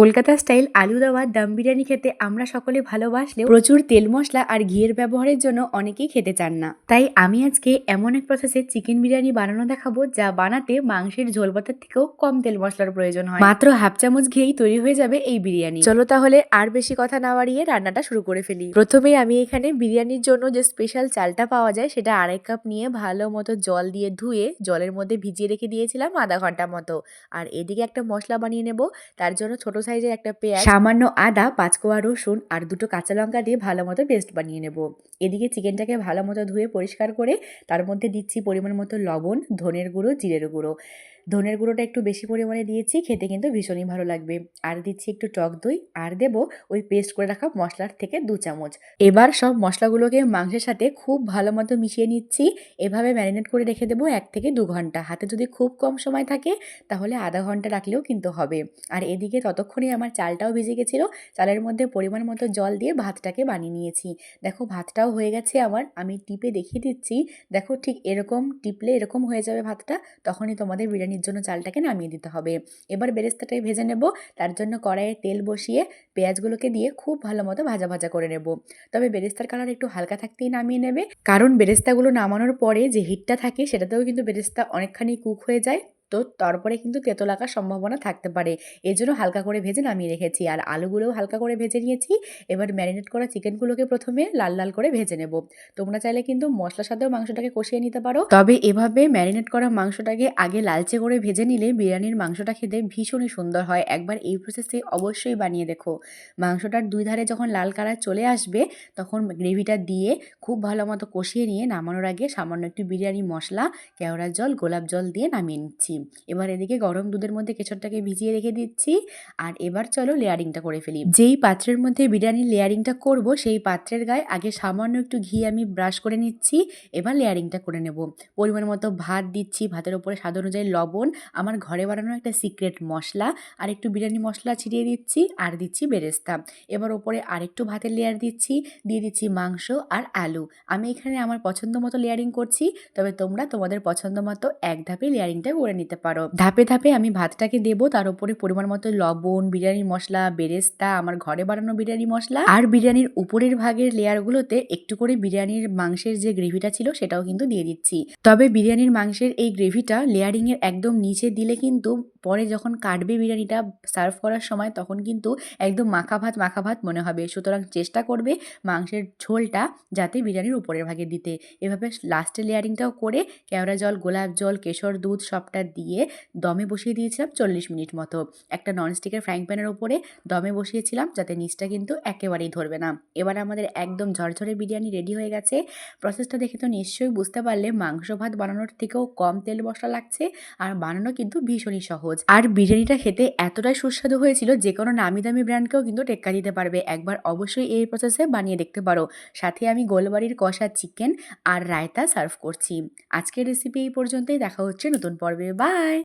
Kolkata style আলু দেওয়া, দম বিরিয়ানি খেতে আমরা সকলে ভালোবাসলেও প্রচুর তেল মশলা আর ঘিয়ের ব্যবহারের জন্য অনেকেই খেতে চান না। তাই আমি আজকে এমন এক প্রসেসে চিকেন বিরিয়ানি বানানো দেখাবো যা বানাতে মাংসের ঝোল পাতার থেকেও কম তেল মশলার প্রয়োজন হয়। মাত্র হাফ চামচ ঘিয়েই তৈরি হয়ে যাবে এই বিরিয়ানি। চলো তাহলে আর বেশি কথা না বাড়িয়ে রান্নাটা শুরু করে ফেলি। প্রথমেই আমি এখানে বিরিয়ানির জন্য যে স্পেশাল চালটা পাওয়া যায় সেটা আড়াই কাপ নিয়ে ভালো মতো জল দিয়ে ধুয়ে জলের মধ্যে ভিজিয়ে রেখে দিয়েছিলাম আধা ঘণ্টা মতো। আর এদিকে একটা মশলা বানিয়ে নেব, তার জন্য ছোট সাইজের একটা পেঁয়াজ, সামান্য আদা, পাঁচকোয়া রসুন আর দুটো কাঁচা লঙ্কা দিয়ে ভালো মতো পেস্ট বানিয়ে নেব। এদিকে চিকেনটাকে ভালো মতো ধুয়ে পরিষ্কার করে তার মধ্যে দিচ্ছি পরিমাণ মতো লবণ, ধনের গুঁড়ো, জিরের গুঁড়ো। ধনের গুঁড়োটা একটু বেশি পরিমাণে দিয়েছি, খেতে কিন্তু ভীষণই ভালো লাগবে। আর দিচ্ছি একটু টক দই, আর দেব ওই পেস্ট করে রাখা মশলার থেকে দু চামচ। এবার সব মশলাগুলোকে মাংসের সাথে খুব ভালো মতো মিশিয়ে নিচ্ছি। এভাবে ম্যারিনেট করে রেখে দেবো এক থেকে দু ঘণ্টা। হাতে যদি খুব কম সময় থাকে, তাহলে আধা ঘণ্টা রাখলেও কিন্তু হবে। আর এদিকে ততক্ষণে আমার চালটাও ভিজে গেছিল। চালের মধ্যে পরিমাণ মতো জল দিয়ে ভাতটাকে বানিয়ে নিয়েছি। দেখো ভাতটাও হয়ে গেছে আমার। আমি টিপে দেখিয়ে দিচ্ছি। দেখো ঠিক এরকম টিপলে এরকম হয়ে যাবে ভাতটা। তখনই তোমাদের বিরিয়ানির জন্য চালটাকে নামিয়ে দিতে হবে। এবার বেরেস্তাটাই ভেজে নেব। তার জন্য কড়াইয়ে তেল বসিয়ে পেঁয়াজগুলোকে দিয়ে খুব ভালো মতো ভাজা ভাজা করে নেব। তবে বেরেস্তার কালার একটু হালকা থাকতেই নামিয়ে নেবে। কারণ বেরেস্তাগুলো নামানোর পরে যে হিটটা থাকে সেটাতেও কিন্তু বেরেস্তা অনেকখানি কুক হয়ে যায়। তো তারপরে কিন্তু তেতো লাগার সম্ভাবনা থাকতে পারে। এর জন্য হালকা করে ভেজে নামিয়ে রেখেছি। আর আলুগুলোও হালকা করে ভেজে নিয়েছি। এবার ম্যারিনেট করা চিকেনগুলোকে প্রথমে লাল লাল করে ভেজে নেব। তোমরা চাইলে কিন্তু মশলার সাথেও মাংসটাকে কষিয়ে নিতে পারো। তবে এভাবে ম্যারিনেট করা মাংসটাকে আগে লালচে করে ভেজে নিলে বিরিয়ানির মাংসটা খেতে ভীষণই সুন্দর হয়। একবার এই প্রসেসে অবশ্যই বানিয়ে দেখো। মাংসটার দুই ধারে যখন লাল কালার চলে আসবে, তখন গ্রেভিটা দিয়ে খুব ভালো মতো কষিয়ে নিয়ে নামানোর আগে সামান্য একটু বিরিয়ানি মশলা, কেওড়ার জল, গোলাপ জল দিয়ে নামিয়ে নিচ্ছি। এবার এদিকে গরম দুধের মধ্যে কেশরটাকে ভিজিয়ে রেখে দিচ্ছি। আর এবার চলো লেয়ারিংটা করে ফেলি। যেই পাত্রের মধ্যে বিরিয়ানির লেয়ারিংটা করব, সেই পাত্রের গায়ে আগে সামান্য একটু ঘি আমি ব্রাশ করে নিচ্ছি। এবার লেয়ারিংটা করে নেব। পরিমাণ মতো ভাত দিচ্ছি। ভাতের উপরে স্বাদ অনুযায়ী লবণ, আমার ঘরে বানানো একটা সিক্রেট মশলা, আর একটু বিরিয়ানি মশলা ছিটিয়ে দিচ্ছি, আর দিচ্ছি বেরেস্তা। এবার ওপরে আরেকটু ভাতের লেয়ার দিচ্ছি, দিয়ে দিচ্ছি মাংস আর আলু। আমি এখানে আমার পছন্দ মতো লেয়ারিং করছি, তবে তোমরা তোমাদের পছন্দ মতো এক ধাপে লেয়ারিংটা করে নিতে পারো। ধাপে ধাপে আমি ভাতটাকে দেবো, তার উপরে পরিমাণ মতো লবণ, বিরিয়ানির মশলা, বেরেস্তা, আমার ঘরে বানানো বিরিয়ানি মশলা আর বিরিয়ানির উপরের ভাগের লেয়ারগুলোতে একটু করে বিরিয়ানির মাংসের যে গ্রেভিটা ছিল সেটাও কিন্তু দিয়ে দিচ্ছি। তবে বিরিয়ানির মাংসের এই গ্রেভিটা লেয়ারিং এর একদম নিচে দিলে কিন্তু পরে যখন কাটবে বিরিয়ানিটা সার্ভ করার সময় তখন কিন্তু একদম মাখা ভাত মাখা ভাত মনে হবে। সুতরাং চেষ্টা করবে মাংসের ঝোলটা যাতে বিরিয়ানির উপরের ভাগে দিতে। এভাবে লাস্টের লেয়ারিংটাও করে, কেওড়া জল, গোলাপ জল, কেশর দুধ সবটা দিয়ে দমে বসিয়ে দিয়েছিলাম চল্লিশ মিনিট মতো। একটা ননস্টিকের ফ্রাইং প্যানের ওপরে দমে বসিয়েছিলাম যাতে নিচটা কিন্তু একেবারেই ধরবে না। এবার আমাদের একদম ঝরঝরে বিরিয়ানি রেডি হয়ে গেছে। প্রসেসটা দেখে তো নিশ্চয়ই বুঝতে পারলে মাংস ভাত বানানোর থেকেও কম তেল মশলা লাগছে আর বানানো কিন্তু ভীষণই সহজ। আর বিরিয়ানিটা খেতে এতটাই সুস্বাদু হয়েছিল যে কোনো নামি দামি ব্র্যান্ডকেও কিন্তু টেক্কা দিতে পারবে। একবার অবশ্যই এই প্রসেসে বানিয়ে দেখতে পারো। সাথে আমি গোলবাড়ির কষা চিকেন আর রায়তা সার্ভ করছি। আজকের রেসিপি এই পর্যন্তই। দেখা হচ্ছে নতুন পর্বে। Bye.